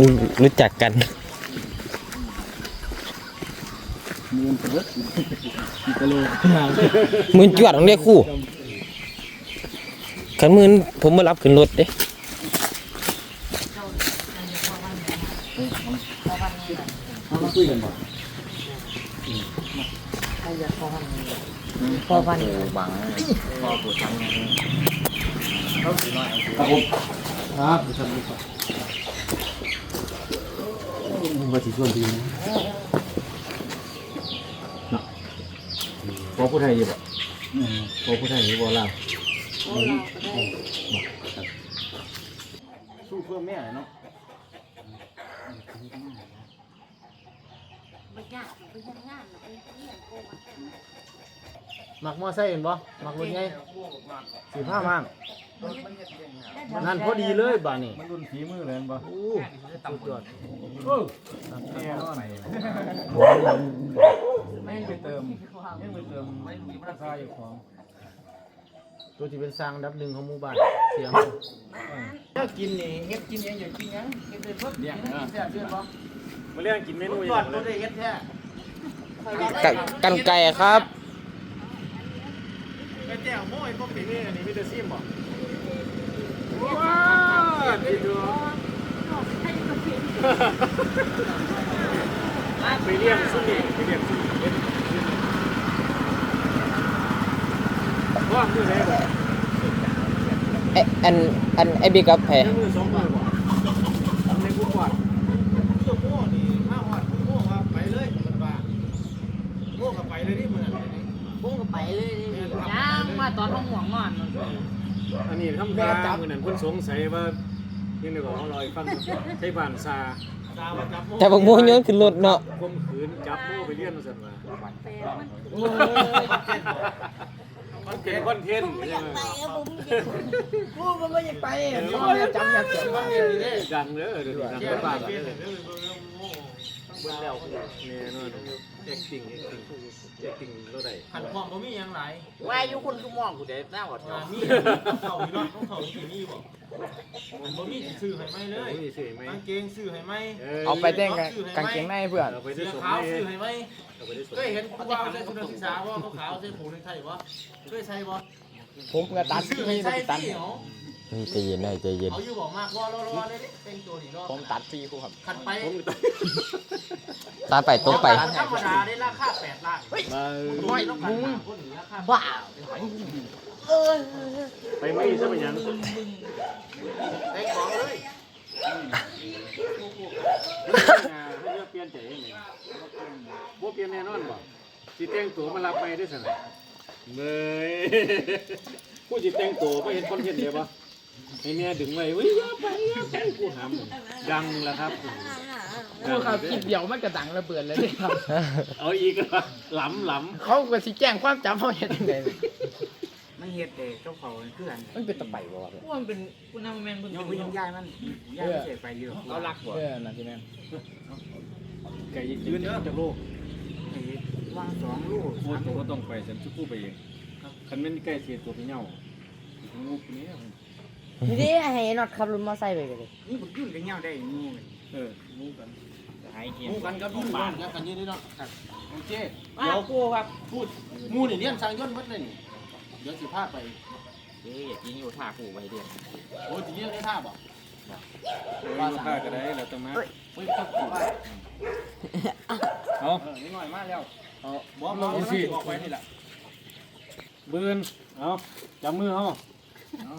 รู้รู้จักกันมือจวดของเรียกคู่ขันมือผมมารับขึ้นรถเด้เขามาคุยกันบ่พอพันบังพ่อปวดท้งเขาสีน้อยครับผมครับทำดี กว่ามาที่ส่วนดีนะเนาะพอผู้ไทยอยู่บ่พอผู้ไทยอยู่บ่ลาวสู้เพื่อแม่เนาะ มักมอไซค์เห็นบ่มักรถไงสี่ห้ามั่งนั่นพอดีเลยบ้านี่มันรุ่นฝีมือเลยบ่โอ้สุดยอดโอ้แน่นอนไม่ไปเติมยังไปเติมไม่มีราคาอยู่ของตัวที่เป็นสร้างดับหนึ่งของหมู่บ้านเสียงถ้ากินนี่เฮ็ดกินยังอยากกินยังเฮ็ดได้เพิ่มเลี้ยเชื่อบ่ มาเรื่องกินเมนูยอดตัวได้เฮ็ดแท้กันกันไก่ครับไปแจ้วโม้ยพวกปีนี้อันนี้มีแต่ซิมบ่ว้าวดีดูไปเลี้ยงซุ่มนี่ไปเลี้ยงซุ่มเฮ็ดว่ามือไหนบ่ไออันอันไอบิ๊กกับแพร มือสองมือบ่ทำในผู้กวาดเสื้อโม่นี่มาหอดโม่ว่าไปเลยมันว่าโม่ก็ไป เลยนี่มันอันนี้ปุ้งก็ไปเลยย่างมาตอนห้องห่วงนอนอันนี้ทำตามือนั้นเพิ่นสงสัยว่ายังได้บอกเขาลอยฟังใช้บ้านซาซาว่าจับโม่แต่บางโมงโยนขึ้นรถเนาะข่มขืนจับโม่ไปเลี้ยงมาสั่นว่าโอ้ยมันเป็นคอนเทนต์ใช่ไหมกูก็ไม่อยากไปเขาอยากจำอยากเขียนว่าอย่างนี้เด้ดังเด้อเดี๋ยวนี้ดังเขีย เด้นอว่าบ้านเป็นเด้อเบิ่งแล้วแน่นอน acting acting acting เราได้หันความบ่มีอย่างไรว่าอยู่คนก็มองกูเด็ดหน้าหมดอ่ามีเขาอยู่เนาะเขาสิมีบ่มันบ่มีสิซื้อให้ไหมเลยนี่สิไหมกางเกงซื้อให้ไหมเอาไปแต่งกางเกงในเพื่อนเอาไปได้เสื้อสมขาวให้ซื้อให้ไหมเอาไปได้สมเคยเห็นผู้บ่าวใส่ชุดนักศึกษาบ่ขาวๆใส่ผูกในไทยบ่เคยใส่บ่ผมก็ตัดซื้อให้ใส่ที่เหร อใจเย็นได้ใจเย็นเอาอยู่บ่มากบ่รอๆเลยดิแต่งตัวนี่รอผมตัดฟรีครูครับขัดไปตาไปตรงไป ธรรมดาได้ราคา8ล้านเฮ้ยมาน้อยต้องกันหาคนนี้ราคาบ้าไปไม่ซะเป็นหยังแต่งของเลยให้เลือกเปลี่ยนใจเองนี่บ่เปลี่ยนแน่นอนบ่สิแต่งตัวมารับไปได้ซั่นน่ะเบ้ยผู้สิแต่งตัวบ่เห็นคอนเทนต์เลยบ่ ให้แม่ดึงไว้เฮ้ยอย่าไปอย่าไปกูหามดังแล้วครับกูครับคลิปเดียวมันกระดังระเบิดเลยนี่ครับ เอาอีกแล้วหลำหลำเขาก็สิแจ้งความจำเขาเห็นยังไงมันเฮ็ดเด็กเจ้าเขาเพื่อนมันเป็นตะไบบ่วะพวกมันเป็นกูนำแมนเพิ่นเป็นยายมันยายมันเสียไปเยอะเอาลักบ่เออนั่นที่แม่นไก่ยืนเด้อจากโลกวางสองลูกโอ้ตัวก็ต้องไปฉันชุกู้ไปเองคันแม่นใกล้เสียตัวพี่เหย้างูคนนี้ นี่ดิให้น็อตขับรถมอไซค์ไปเลย นี่บ่ขึ้นกันเงาได้งูเอองูกันงูกันกับงูบ้านแล้วกันนี่เนาะโอเคอ้าวกูครับพูดงูนี่เลี้ยงสร้างยนต์หมดเลยนี่เดี๋ยวสิพาไปเฮ้ยยิงอยู่ท่ากูไปเดียวโอ้สิเลี้ยงได้ท่าบ่ว่าค่าก็ได้แล้วต้องมาเฮ้ยต้องกินเอาเออนิดหน่อยมาแล้วเอาบ่บ่บ่สิออกไปนี่แหละบืนเอาจับมือเฮา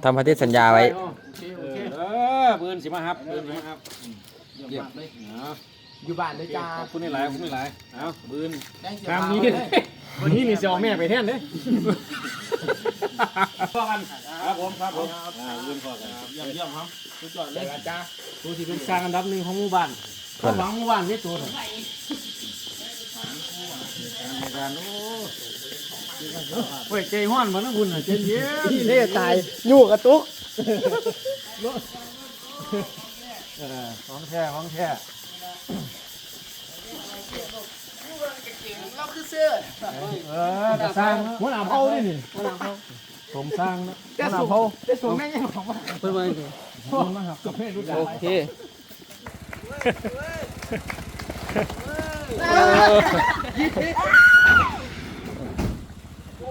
ทำพันธสัญญาไว้โอเอเออบืนสิมาครับบืนสิมาครับเยี่ยมเลยอยู่บ้านด้วยจ้าขอบคุณหลายๆขอบคุณหลายเอาบืนตามนี้วันนี้นี่สิเอาแม่ไปแทนเด้พ่อกันครับผมครับผมปืนพ่อกันเยี่ยมเยี่ยมครับสุดยอดเลยจ้าตัวที่เป็นสร้างอันดับหนึ่งของหมู่บ้านความหวังหมู่บ้านนี่ตัวเถอะการโอ้ เฮ้ยใจห้อนมันนะคุณน่ะใจเย็นนี่ตายยู่กับตุ๊กเออของแท้ของแท้เราคือเสื้อเออแต่สร้างหัวหน้าเผาดินี่ผมสร้างนะหัวหน้าเผาแต่สูงแม่งยังบอกว่าเพิ่อนว่าอีกมาครับกับเพศรู้จักโอเค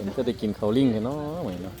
ผมก็ได้กินเขาวลิ่งกันเนาะเหมือนเนาะ